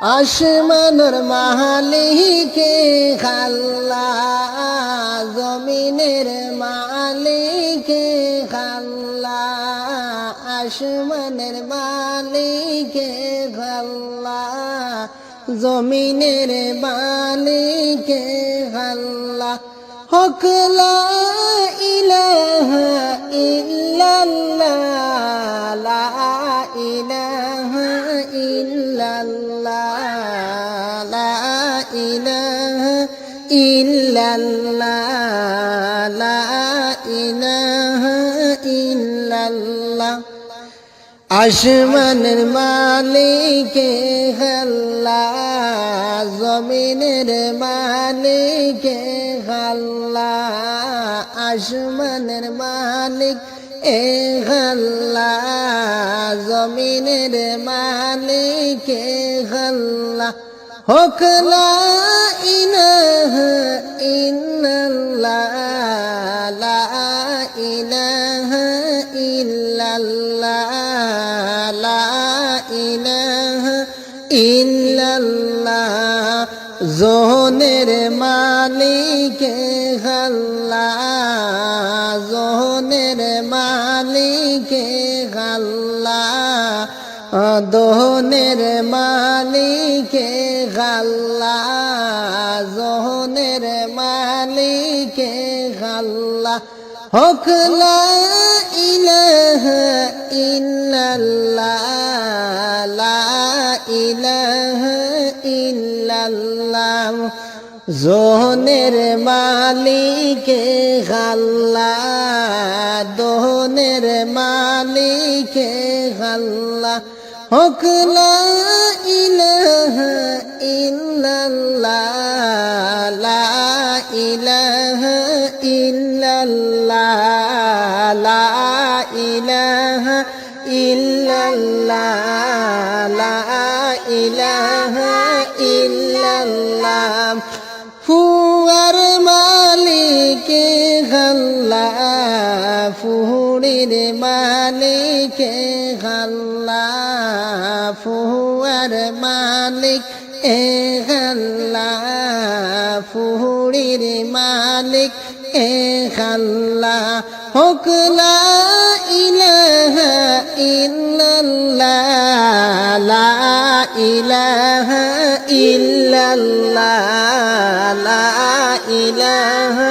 আসমানের মালিকে খাল্লা, জমিনের মালিকে খাল্লা, আসমানের মালিকে খাল্লা, জমিনের মালিকে খাল্লা। হকলা ইলাহা ইল্লাল্লাহ, লা ইলাহা ইল্লাল্লাহ আসমানের মালিকে খাল্লা জমিনের মালিকে খাল্লা আসমানের মালিক এ খাল্লা জমিনের মালিক মালিকে খাল্লা হকলা ইলাহা ইল্লাল্লাহ, লা ইলাহা ইল্লাল্লাহ, লা ইলাহা ইল্লাল্লাহ। জোহনের মালিকে খাল্লা জোহনের মালিকে খাল্লা দোহনের মালিকে খাল্লা জোহনের মালিকে খাল্লা হকলা ইলাহা ইল্লাল্লাহ, লা ইলাহা ইল্লাল্লাহ। জোহনের মালিকে খাল্লা দোহনের মালিকে খাল্লা হকলা ইলাহা ইল্লাল্লাহ, লা ইলাহা ইল্লাল্লাহ, লা ইলাহা ইল্লাল্লাহ, লা ইলাহা ইল্লাল্লাহ। ফুয়ার মালিকে খাল্লা ফুহুরির মালিকে খাল্লা ফুয়ার মালিক, এ খাল্লা ফুহুরির মালিক, এ খাল্লা হকলা ইলাহা ইল্লাল্লাহ, লা ইলাহা ইল্লাল্লাহ, লা ইলাহা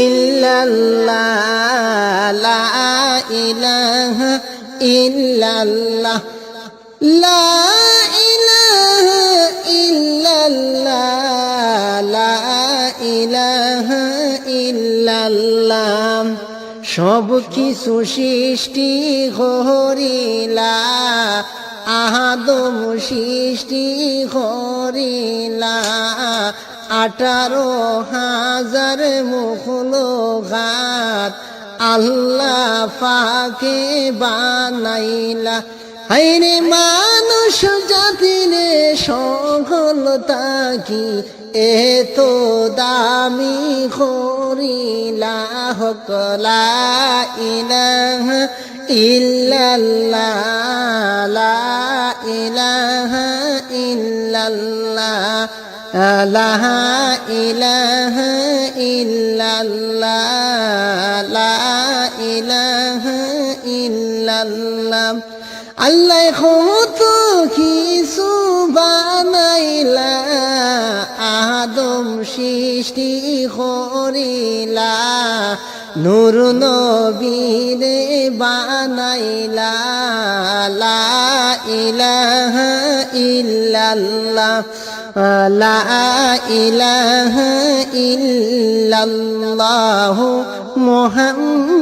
ইল্লাল্লাহ, লা ইলাহা ইল্লাল্লাহ। লা ইলাহা ইল্লাল্লাহ, লা ইলাহা ইল্লাল্লাহ। সব কিছু সৃষ্টি হরিলা আদম সৃষ্টি হরিলা আঠারো হাজার মুখলো ঘাত আল্লাহ ফাকে বানাইলা। হাইরে মানুষ জাতির সফলতা কি? এত দামি করিলা হকলা ইলাহা ইল্লাল্লাহ, লা ইলাহা ইল্লাল্লাহ, লা ইলাহা ইল্লাল্লাহ। আল্লাহ কত কিছু বানাইলা, আদম সৃষ্টি করিলা, নূর নবীরে বানাইলা, লা ইলাহা ইল্লাল্লাহ, লা ইলাহা ইল্লাল্লাহ মুহাম্মদ